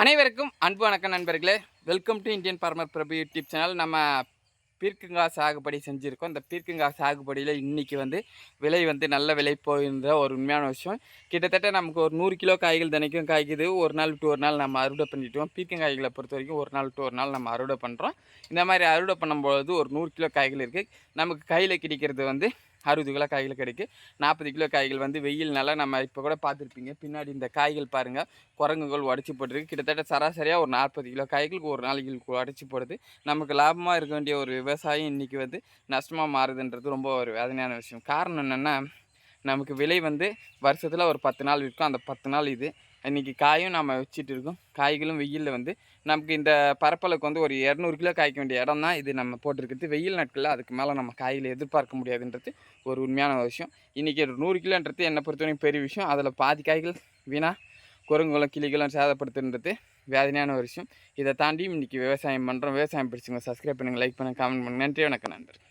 அனைவருக்கும் அன்பு வணக்கம் நண்பர்களே. Welcome to Indian farmer Prabhu YouTube channel நம்ம பீர்க்கங்காய் சாகுபடி செஞ்சுருக்கோம். இந்த பீர்க்கங்காய் சாகுபடியில் இன்றைக்கி வந்து விலை வந்து நல்ல விலை போயிருந்த ஒரு உண்மையான விஷயம். கிட்டத்தட்ட நமக்கு ஒரு நூறு கிலோ காய்கள் தினைக்கும் காய்க்குது. ஒரு நாள் விட்டு ஒரு நாள் நம்ம அறுவடை பண்ணிவிட்டோம் பீர்க்கங்காய்களை பொறுத்த வரைக்கும் ஒரு நாள் விட்டு ஒரு நாள் நம்ம அறுவடை பண்ணுறோம் இந்த மாதிரி அறுவடை பண்ணும்பொழுது ஒரு நூறு கிலோ காய்கள் இருக்குது நமக்கு கையில் கிடைக்கிறது வந்து அறுபது கிலோ காய்கள் கிடைக்கும் நாற்பது கிலோ காய்கள் வந்து வெயில்னால நம்ம இப்போ கூட பார்த்துருப்பீங்க. பின்னாடி இந்த காய்கள் பாருங்கள் குரங்குகள் உடச்சி போட்டுருக்கு. கிட்டத்தட்ட சராசரியாக ஒரு நாற்பது கிலோ காய்களுக்கு ஒரு நாளைக்கு உடச்சி போடுது. நமக்கு லாபமாக இருக்க வேண்டிய ஒரு விவசாயம் இன்றைக்கி வந்து நஷ்டமாக மாறுதுன்றது ரொம்ப ஒரு வேதனையான விஷயம். காரணம் என்னென்னா நமக்கு விலை வந்து வருஷத்தில் ஒரு பத்து நாள் விற்கும். அந்த பத்து நாள் இது. இன்றைக்கி காயும் நம்ம வச்சுட்டு இருக்கோம். காய்களும் வெயிலில் வந்து நமக்கு இந்த பரப்பளவுக்கு வந்து ஒரு இரநூறு கிலோ காய்க்க வேண்டிய இடம் தான் இது நம்ம போட்டிருக்கிறது. வெயில் நாட்களில் அதுக்கு மேலே நம்ம காயில் எதிர்பார்க்க முடியாதுன்றது ஒரு உண்மையான விஷயம். இன்றைக்கி ஒரு நூறு கிலோன்றது என்னை பொறுத்தவரைக்கும் பெரிய விஷயம். அதில் பாதி காய்கள் வீணாக குரங்குகளும் கிளிகளும் சேதப்படுத்துன்றது வேதனையான ஒரு விஷயம். இதை தாண்டியும் இன்றைக்கி விவசாயம் பண்ணுறோம் விவசாயம் பிடிச்சிங்க சப்ஸ்கிரைப் பண்ணுங்கள் லைக் பண்ணுங்கள் கமெண்ட் பண்ணுங்கள் நன்றி வணக்கம் நன்றி